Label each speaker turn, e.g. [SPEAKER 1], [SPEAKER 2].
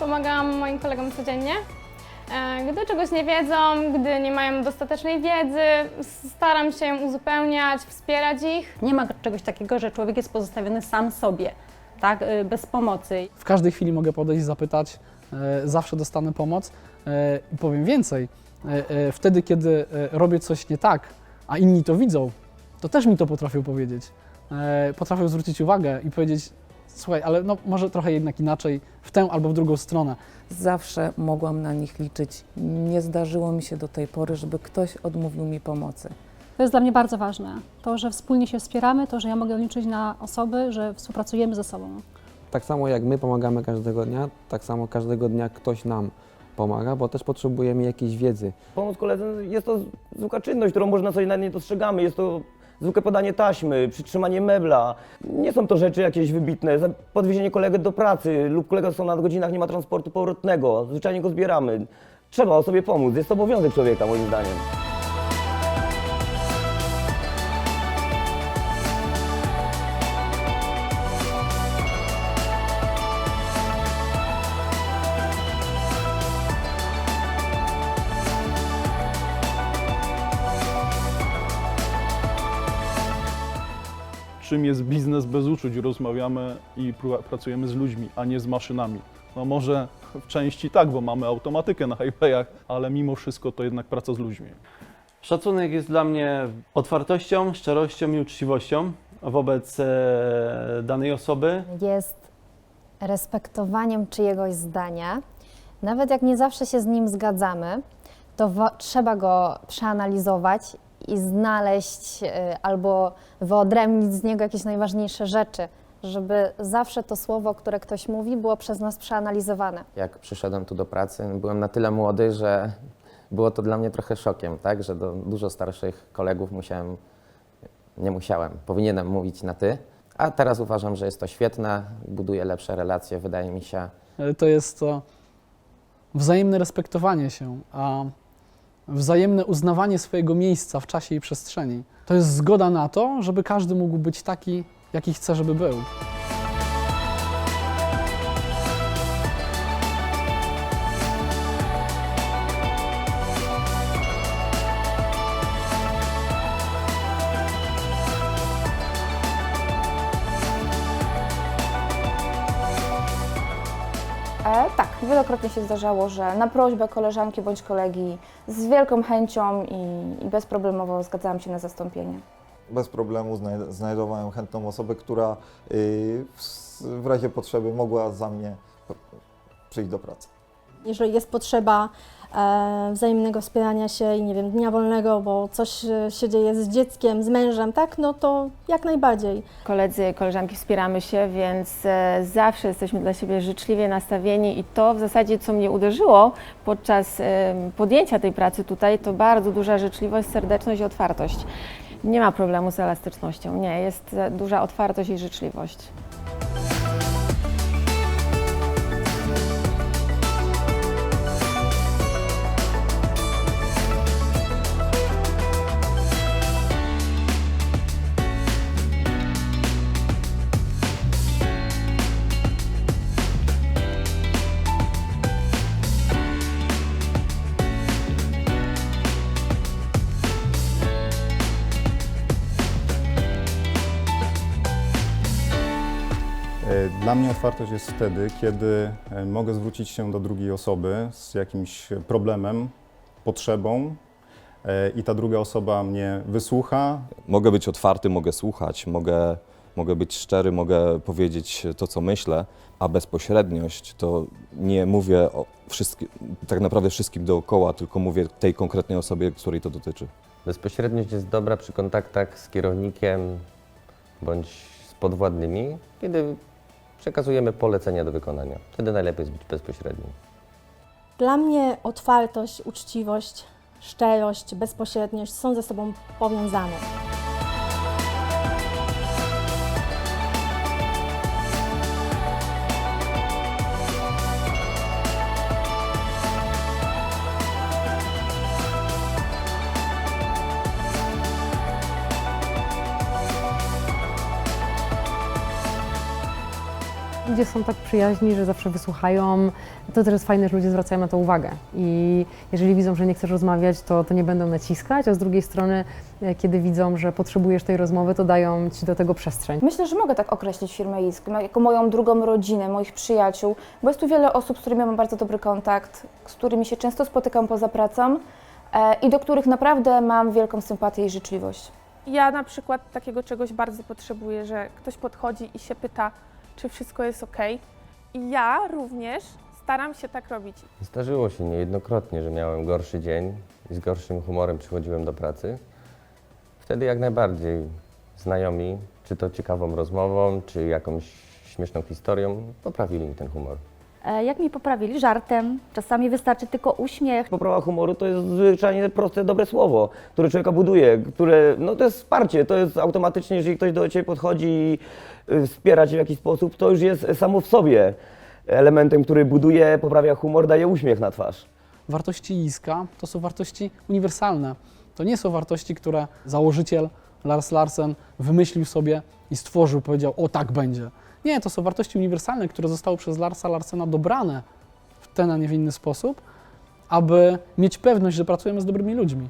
[SPEAKER 1] Pomagam moim kolegom codziennie. E, Gdy czegoś nie wiedzą, gdy nie mają dostatecznej wiedzy, staram się ją uzupełniać, wspierać ich.
[SPEAKER 2] Nie ma czegoś takiego, że człowiek jest pozostawiony sam sobie, tak, y, bez pomocy.
[SPEAKER 3] W każdej chwili mogę podejść, zapytać, e, zawsze dostanę pomoc e, i powiem więcej. E, e, Wtedy, kiedy e, robię coś nie tak, a inni to widzą, to też mi to potrafią powiedzieć. E, Potrafią zwrócić uwagę i powiedzieć, słuchaj, ale no może trochę jednak inaczej, w tę albo w drugą stronę.
[SPEAKER 4] Zawsze mogłam na nich liczyć. Nie zdarzyło mi się do tej pory, żeby ktoś odmówił mi pomocy.
[SPEAKER 5] To jest dla mnie bardzo ważne. To, że wspólnie się wspieramy, to, że ja mogę liczyć na osoby, że współpracujemy ze sobą.
[SPEAKER 6] Tak samo jak my pomagamy każdego dnia, tak samo każdego dnia ktoś nam pomaga, bo też potrzebujemy jakiejś wiedzy.
[SPEAKER 7] Pomóc koledze jest to zwykła czynność, którą można sobie na nie dostrzegamy. Jest to zwykłe podanie taśmy, przytrzymanie mebla. Nie są to rzeczy jakieś wybitne. Podwiezienie kolegę do pracy lub kolega są na godzinach, nie ma transportu powrotnego. Zwyczajnie go zbieramy. Trzeba osobie pomóc. Jest to obowiązek człowieka, moim zdaniem.
[SPEAKER 8] Czym jest biznes bez uczuć. Rozmawiamy i pr- pracujemy z ludźmi, a nie z maszynami. No może w części tak, bo mamy automatykę na highwayach, ale mimo wszystko to jednak praca z ludźmi.
[SPEAKER 9] Szacunek jest dla mnie otwartością, szczerością i uczciwością wobec e, danej osoby.
[SPEAKER 10] jest respektowaniem czyjegoś zdania. Nawet jak nie zawsze się z nim zgadzamy, to trzeba go przeanalizować i znaleźć y, albo wyodrębnić z niego jakieś najważniejsze rzeczy, żeby zawsze to słowo, które ktoś mówi, było przez nas przeanalizowane.
[SPEAKER 11] jak przyszedłem tu do pracy, byłem na tyle młody, że było to dla mnie trochę szokiem, tak? że do dużo starszych kolegów musiałem, nie musiałem, powinienem mówić na ty. A teraz uważam, że jest to świetne, buduje lepsze relacje, wydaje mi się.
[SPEAKER 3] E, To jest to wzajemne respektowanie się, a wzajemne uznawanie swojego miejsca w czasie i przestrzeni. To jest zgoda na to, żeby każdy mógł być taki, jaki chce, żeby był.
[SPEAKER 12] E, tak, wielokrotnie się zdarzało, że na prośbę koleżanki bądź kolegi z wielką chęcią i, i bezproblemowo zgadzałam się na zastąpienie.
[SPEAKER 13] Bez problemu znaj- znajdowałem chętną osobę, która y, w, w razie potrzeby mogła za mnie przyjść do pracy.
[SPEAKER 5] Jeżeli jest potrzeba e, wzajemnego wspierania się i nie wiem, dnia wolnego, bo coś e, się dzieje z dzieckiem, z mężem, tak, no to jak najbardziej.
[SPEAKER 12] Koledzy, koleżanki wspieramy się, więc e, zawsze jesteśmy dla siebie życzliwie nastawieni i to w zasadzie, co mnie uderzyło podczas podjęcia tej pracy tutaj, to bardzo duża życzliwość, serdeczność i otwartość. Nie ma problemu z elastycznością, nie, jest duża otwartość i życzliwość.
[SPEAKER 14] Dla mnie otwartość jest wtedy, kiedy e, mogę zwrócić się do drugiej osoby z jakimś problemem, potrzebą e, i ta druga osoba mnie wysłucha.
[SPEAKER 6] Mogę być otwarty, mogę słuchać, mogę, mogę być szczery, mogę powiedzieć to, co myślę, a bezpośredniość to nie mówię o wszystkim, tak naprawdę wszystkim dookoła, tylko mówię tej konkretnej osobie, której to dotyczy.
[SPEAKER 11] Bezpośredniość jest dobra przy kontaktach z kierownikiem bądź z podwładnymi, kiedy przekazujemy polecenia do wykonania. Wtedy najlepiej jest być bezpośrednim.
[SPEAKER 5] Dla mnie otwartość, uczciwość, szczerość, bezpośredniość są ze sobą powiązane.
[SPEAKER 15] Ludzie są tak przyjaźni, że zawsze wysłuchają. To też jest fajne, że ludzie zwracają na to uwagę. I jeżeli widzą, że nie chcesz rozmawiać, to, to nie będą naciskać, a z drugiej strony, e, kiedy widzą, że potrzebujesz tej rozmowy, to dają ci do tego przestrzeń.
[SPEAKER 16] Myślę, że mogę tak określić firmę ISK jako moją drugą rodzinę, moich przyjaciół, bo jest tu wiele osób, z którymi mam bardzo dobry kontakt, z którymi się często spotykam poza pracą e, i do których naprawdę mam wielką sympatię i życzliwość.
[SPEAKER 1] Ja na przykład takiego czegoś bardzo potrzebuję, że ktoś podchodzi i się pyta, czy wszystko jest ok. I ja również staram się tak robić.
[SPEAKER 17] Zdarzyło się niejednokrotnie, że miałem gorszy dzień i z gorszym humorem przychodziłem do pracy. Wtedy jak najbardziej znajomi, czy to ciekawą rozmową, czy jakąś śmieszną historią, poprawili mi ten humor.
[SPEAKER 18] E, Jak mi poprawili? Żartem. Czasami wystarczy tylko uśmiech.
[SPEAKER 7] Poprawa humoru to jest zwyczajnie proste, dobre słowo, które człowieka buduje, które, no to jest wsparcie, to jest automatycznie, jeżeli ktoś do Ciebie podchodzi i y, wspiera Cię w jakiś sposób, to już jest samo w sobie elementem, który buduje, poprawia humor, daje uśmiech na twarz.
[SPEAKER 3] Wartości ISKA to są wartości uniwersalne. To nie są wartości, które założyciel Lars Larsen wymyślił sobie i stworzył, powiedział, o tak będzie. Nie, to są wartości uniwersalne, które zostały przez Larsa Larsena dobrane w ten, a nie w inny sposób, aby mieć pewność, że pracujemy z dobrymi ludźmi.